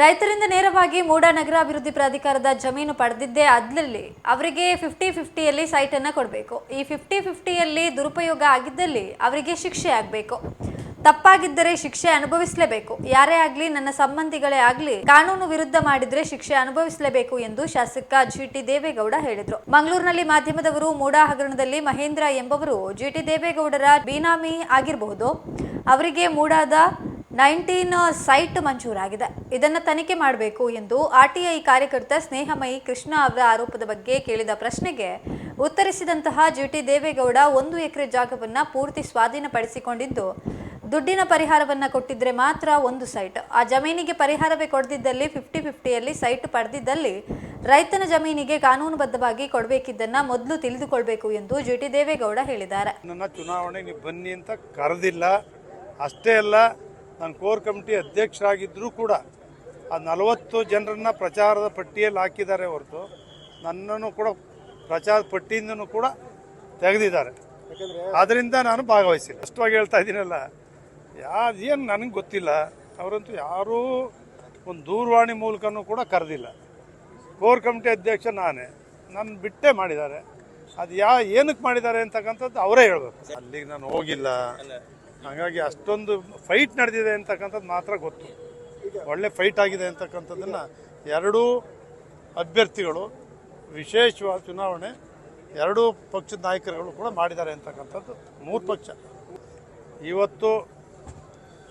ರೈತರಿಂದ ನೇರವಾಗಿ ಮೂಡಾ ನಗರ ಅಭಿವೃದ್ಧಿ ಪ್ರಾಧಿಕಾರದ ಜಮೀನು ಪಡೆದಿದ್ದೇ ಅದರಲ್ಲಿ ಅವರಿಗೆ ಫಿಫ್ಟಿ ಫಿಫ್ಟಿಯಲ್ಲಿ ಸೈಟನ್ನು ಕೊಡಬೇಕು. ಈ ಫಿಫ್ಟಿ ಫಿಫ್ಟಿಯಲ್ಲಿ ದುರುಪಯೋಗ ಆಗಿದ್ದಲ್ಲಿ ಅವರಿಗೆ ಶಿಕ್ಷೆ ಆಗಬೇಕು. ತಪ್ಪಾಗಿದ್ದರೆ ಶಿಕ್ಷೆ ಅನುಭವಿಸಲೇಬೇಕು. ಯಾರೇ ಆಗಲಿ, ನನ್ನ ಸಂಬಂಧಿಗಳೇ ಆಗಲಿ, ಕಾನೂನು ವಿರುದ್ಧ ಮಾಡಿದ್ರೆ ಶಿಕ್ಷೆ ಅನುಭವಿಸಲೇಬೇಕು ಎಂದು ಶಾಸಕ ಜಿಟಿ ದೇವೇಗೌಡ ಹೇಳಿದರು. ಮಂಗಳೂರಿನಲ್ಲಿ ಮಾಧ್ಯಮದವರು ಮೂಡಾ ಹಗರಣದಲ್ಲಿ ಮಹೇಂದ್ರ ಎಂಬವರು ಜಿಟಿ ದೇವೇಗೌಡರ ಬೀನಾಮಿ ಆಗಿರಬಹುದು ಅವರಿಗೆ ಮೂಡಾದ ನೈನ್ಟೀನ್ ಸೈಟ್ ಮಂಜೂರಾಗಿದೆ ಇದನ್ನು ತನಿಖೆ ಮಾಡಬೇಕು ಎಂದು ಆರ್ಟಿಐ ಕಾರ್ಯಕರ್ತ ಸ್ನೇಹಮಯಿ ಕೃಷ್ಣ ಅವರ ಆರೋಪದ ಬಗ್ಗೆ ಕೇಳಿದ ಪ್ರಶ್ನೆಗೆ ಉತ್ತರಿಸಿದಂತಹ ಜಿಟಿ ದೇವೇಗೌಡ ಒಂದು ಎಕರೆ ಜಾಗವನ್ನು ಪೂರ್ತಿ ಸ್ವಾಧೀನಪಡಿಸಿಕೊಂಡಿದ್ದು, ದುಡ್ಡಿನ ಪರಿಹಾರವನ್ನು ಕೊಟ್ಟಿದ್ದರೆ ಮಾತ್ರ ಒಂದು ಸೈಟ್. ಆ ಜಮೀನಿಗೆ ಪರಿಹಾರವೇ ಕೊಡದಿದ್ದಲ್ಲಿ ಫಿಫ್ಟಿ ಫಿಫ್ಟಿಯಲ್ಲಿ ಸೈಟ್ ಪಡೆದಿದ್ದಲ್ಲಿ ರೈತನ ಜಮೀನಿಗೆ ಕಾನೂನುಬದ್ಧವಾಗಿ ಕೊಡಬೇಕಿದ್ದನ್ನು ಮೊದಲು ತಿಳಿದುಕೊಳ್ಬೇಕು ಎಂದು ಜಿಟಿ ದೇವೇಗೌಡ ಹೇಳಿದ್ದಾರೆ. ನನ್ನ ಚುನಾವಣೆಗೆ ನೀವು ಬನ್ನಿ ಅಂತ ಕರೆದಿಲ್ಲ. ಅಷ್ಟೇ ಅಲ್ಲ ನಾನು ಕೋರ್ ಕಮಿಟಿ ಅಧ್ಯಕ್ಷರಾಗಿದ್ದರೂ ಕೂಡ ಆ ನಲವತ್ತು ಜನರನ್ನು ಪ್ರಚಾರದ ಪಟ್ಟಿಯಲ್ಲಿ ಹಾಕಿದ್ದಾರೆ ಹೊರತು ನನ್ನನ್ನು ಕೂಡ ಪ್ರಚಾರ ಪಟ್ಟಿಯಿಂದನೂ ಕೂಡ ತೆಗೆದಿದ್ದಾರೆ. ಅದರಿಂದ ನಾನು ಭಾಗವಹಿಸಿಲ್ಲ. ಅಷ್ಟವಾಗಿ ಹೇಳ್ತಾ ಇದ್ದೀನಲ್ಲ ಯಾರು ಏನು ನನಗೆ ಗೊತ್ತಿಲ್ಲ ಅವರಂತೂ ಯಾರೂ ಒಂದು ದೂರವಾಣಿ ಮೂಲಕನೂ ಕೂಡ ಕರೆದಿಲ್ಲ. ಕೋರ್ ಕಮಿಟಿ ಅಧ್ಯಕ್ಷ ನಾನೇ. ನನ್ನ ಬಿಟ್ಟೇ ಮಾಡಿದ್ದಾರೆ. ಅದು ಯಾ ಏನಕ್ಕೆ ಮಾಡಿದ್ದಾರೆ ಅಂತಕ್ಕಂಥದ್ದು ಅವರೇ ಹೇಳಬೇಕು. ಅಲ್ಲಿಗೆ ನಾನು ಹೋಗಿಲ್ಲ. ಹಾಗಾಗಿ ಅಷ್ಟೊಂದು ಫೈಟ್ ನಡೆದಿದೆ ಅಂತಕ್ಕಂಥದ್ದು ಮಾತ್ರ ಗೊತ್ತು. ಒಳ್ಳೆ ಫೈಟ್ ಆಗಿದೆ ಅಂತಕ್ಕಂಥದ್ದನ್ನು ಎರಡೂ ಅಭ್ಯರ್ಥಿಗಳು ವಿಶೇಷವಾದ ಚುನಾವಣೆ, ಎರಡೂ ಪಕ್ಷದ ನಾಯಕರುಗಳು ಕೂಡ ಮಾಡಿದ್ದಾರೆ ಅಂತಕ್ಕಂಥದ್ದು ಮೂರು ಪಕ್ಷ. ಇವತ್ತು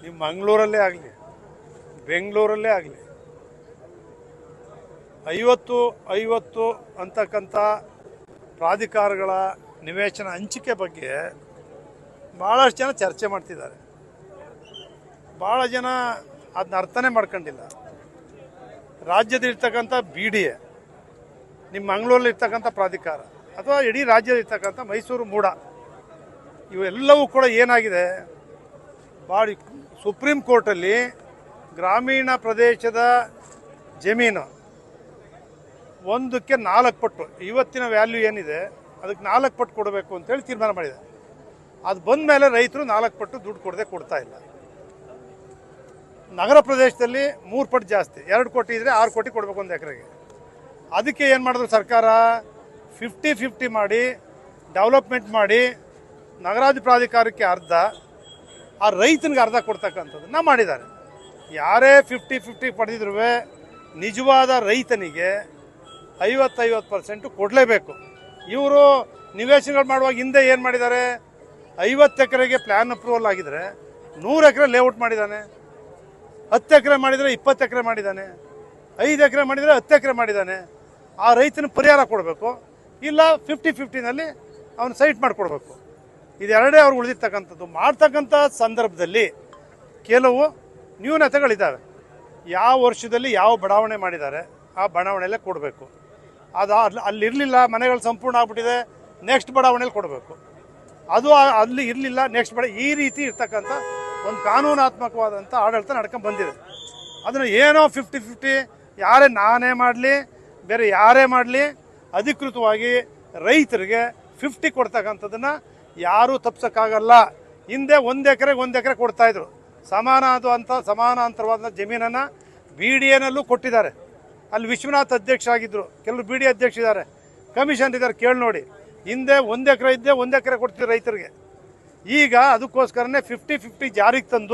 ನೀವು ಮಂಗಳೂರಲ್ಲೇ ಆಗಲಿ, ಬೆಂಗಳೂರಲ್ಲೇ ಆಗಲಿ, ಐವತ್ತು ಐವತ್ತು ಅಂತಕ್ಕಂಥ ಪ್ರಾಧಿಕಾರಗಳ ನಿವೇಶನ ಹಂಚಿಕೆ ಬಗ್ಗೆ ಭಾಳಷ್ಟು ಜನ ಚರ್ಚೆ ಮಾಡ್ತಿದ್ದಾರೆ. ಭಾಳ ಜನ ಅದನ್ನ ಅರ್ಥನೇ ಮಾಡ್ಕೊಂಡಿಲ್ಲ. ರಾಜ್ಯದಲ್ಲಿರ್ತಕ್ಕಂಥ ಬಿ ಡಿ ಎ, ನಿಮ್ಮ ಮಂಗಳೂರಲ್ಲಿ ಇರ್ತಕ್ಕಂಥ ಪ್ರಾಧಿಕಾರ ಅಥವಾ ಇಡೀ ರಾಜ್ಯದಲ್ಲಿರ್ತಕ್ಕಂಥ ಮೈಸೂರು ಮೂಡ, ಇವೆಲ್ಲವೂ ಕೂಡ ಏನಾಗಿದೆ? ಭಾಳ ಸುಪ್ರೀಂ ಕೋರ್ಟಲ್ಲಿ ಗ್ರಾಮೀಣ ಪ್ರದೇಶದ ಜಮೀನು ಒಂದಕ್ಕೆ ನಾಲ್ಕು ಪಟ್ಟು, ಇವತ್ತಿನ ವ್ಯಾಲ್ಯೂ ಏನಿದೆ, ಅದಕ್ಕೆ ನಾಲ್ಕು ಪಟ್ಟು ಕೊಡಬೇಕು ಅಂತೇಳಿ ತೀರ್ಮಾನ ಮಾಡಿದೆ ಅದು ಬಂದ ಮೇಲೆ ರೈತರು ನಾಲ್ಕು ಪಟ್ಟು ದುಡ್ಡು ಕೊಡದೆ ಕೊಡ್ತಾ ಇಲ್ಲ. ನಗರ ಪ್ರದೇಶದಲ್ಲಿ ಮೂರು ಪಟ್ಟು ಜಾಸ್ತಿ, ಎರಡು ಕೋಟಿ ಇದ್ರೆ ಆರು ಕೋಟಿ ಕೊಡಬೇಕು ಒಂದು ಎಕರೆಗೆ. ಅದಕ್ಕೆ ಏನು ಮಾಡಿದ್ರು ಸರ್ಕಾರ? ಫಿಫ್ಟಿ ಫಿಫ್ಟಿ ಮಾಡಿ ಡೆವಲಪ್ಮೆಂಟ್ ಮಾಡಿ, ನಗರಾಧಿ ಪ್ರಾಧಿಕಾರಕ್ಕೆ ಅರ್ಧ, ಆ ರೈತನಿಗೆ ಅರ್ಧ ಕೊಡ್ತಕ್ಕಂಥದ್ದನ್ನ ಮಾಡಿದ್ದಾರೆ. ಯಾರೇ ಫಿಫ್ಟಿ ಫಿಫ್ಟಿ ಪಡೆದಿದ್ರು ನಿಜವಾದ ರೈತನಿಗೆ ಐವತ್ತೈವತ್ತು ಪರ್ಸೆಂಟು ಕೊಡಲೇಬೇಕು. ಇವರು ನಿವೇಶನಗಳು ಮಾಡುವಾಗ ಹಿಂದೆ ಏನು ಮಾಡಿದ್ದಾರೆ? ಐವತ್ತು ಎಕರೆಗೆ ಪ್ಲ್ಯಾನ್ ಅಪ್ರೂವಲ್ ಆಗಿದ್ರೆ ನೂರು ಎಕರೆ ಲೇಔಟ್ ಮಾಡಿದ್ದಾನೆ ಹತ್ತು ಎಕರೆ ಮಾಡಿದರೆ ಇಪ್ಪತ್ತು ಎಕರೆ ಮಾಡಿದ್ದಾನೆ ಐದು ಎಕರೆ ಮಾಡಿದರೆ ಹತ್ತು ಎಕರೆ ಮಾಡಿದ್ದಾನೆ ಆ ರೈತನ ಪರಿಹಾರ ಕೊಡಬೇಕು. ಇಲ್ಲ ಫಿಫ್ಟಿ ಫಿಫ್ಟಿನಲ್ಲಿ ಅವನು ಸೈಟ್ ಮಾಡಿಕೊಡ್ಬೇಕು. ಇದೆರಡೇ ಅವ್ರು ಉಳಿದಿರ್ತಕ್ಕಂಥದ್ದು. ಮಾಡ್ತಕ್ಕಂಥ ಸಂದರ್ಭದಲ್ಲಿ ಕೆಲವು ನ್ಯೂನತೆಗಳಿದ್ದಾವೆ. ಯಾವ ವರ್ಷದಲ್ಲಿ ಯಾವ ಬಡಾವಣೆ ಮಾಡಿದ್ದಾರೆ, ಆ ಬಡಾವಣೆಯಲ್ಲೇ ಕೊಡಬೇಕು. ಅದು ಅಲ್ಲಿ- ಅಲ್ಲಿರಲಿಲ್ಲ, ಮನೆಗಳು ಸಂಪೂರ್ಣ ಆಗ್ಬಿಟ್ಟಿದೆ ನೆಕ್ಸ್ಟ್ ಬಡಾವಣೆಯಲ್ಲಿ ಕೊಡಬೇಕು. ಅದು ಅಲ್ಲಿ ಇರಲಿಲ್ಲ. ನೆಕ್ಸ್ಟ್ ಬಡ. ಈ ರೀತಿ ಇರ್ತಕ್ಕಂಥ ಒಂದು ಕಾನೂನಾತ್ಮಕವಾದಂಥ ಆಡಳಿತ ನಡ್ಕೊಂಡು ಬಂದಿದೆ. ಅದನ್ನು ಏನೋ ಫಿಫ್ಟಿ ಫಿಫ್ಟಿ ಯಾರೇ ನಾನೇ ಮಾಡಲಿ, ಬೇರೆ ಯಾರೇ ಮಾಡಲಿ, ಅಧಿಕೃತವಾಗಿ ರೈತರಿಗೆ ಫಿಫ್ಟಿ ಕೊಡ್ತಕ್ಕಂಥದ್ದನ್ನು ಯಾರೂ ತಪ್ಸೋಕ್ಕಾಗಲ್ಲ. ಹಿಂದೆ ಒಂದು ಎಕರೆಗೆ ಒಂದು ಎಕರೆ ಕೊಡ್ತಾಯಿದ್ರು ಸಮಾನ ಅದು ಅಂತ, ಸಮಾನಾಂತರವಾದ ಜಮೀನನ್ನು ಬಿ ಡಿ ಎನಲ್ಲೂ ಕೊಟ್ಟಿದ್ದಾರೆ. ಅಲ್ಲಿ ವಿಶ್ವನಾಥ್ ಅಧ್ಯಕ್ಷ ಆಗಿದ್ದರು ಕೆಲವರು ಬಿ ಡಿ ಅಧ್ಯಕ್ಷ ಇದ್ದಾರೆ. ಕಮಿಷನ್ ಇದ್ದಾರೆ, ಕೇಳಿ ನೋಡಿ. ಹಿಂದೆ ಒಂದು ಎಕರೆ ಇದ್ದೆ ಒಂದು ಎಕರೆ ಕೊಡ್ತೀವಿ ರೈತರಿಗೆ. ಈಗ ಅದಕ್ಕೋಸ್ಕರನೇ ಫಿಫ್ಟಿ ಫಿಫ್ಟಿ ಜಾರಿಗೆ ತಂದು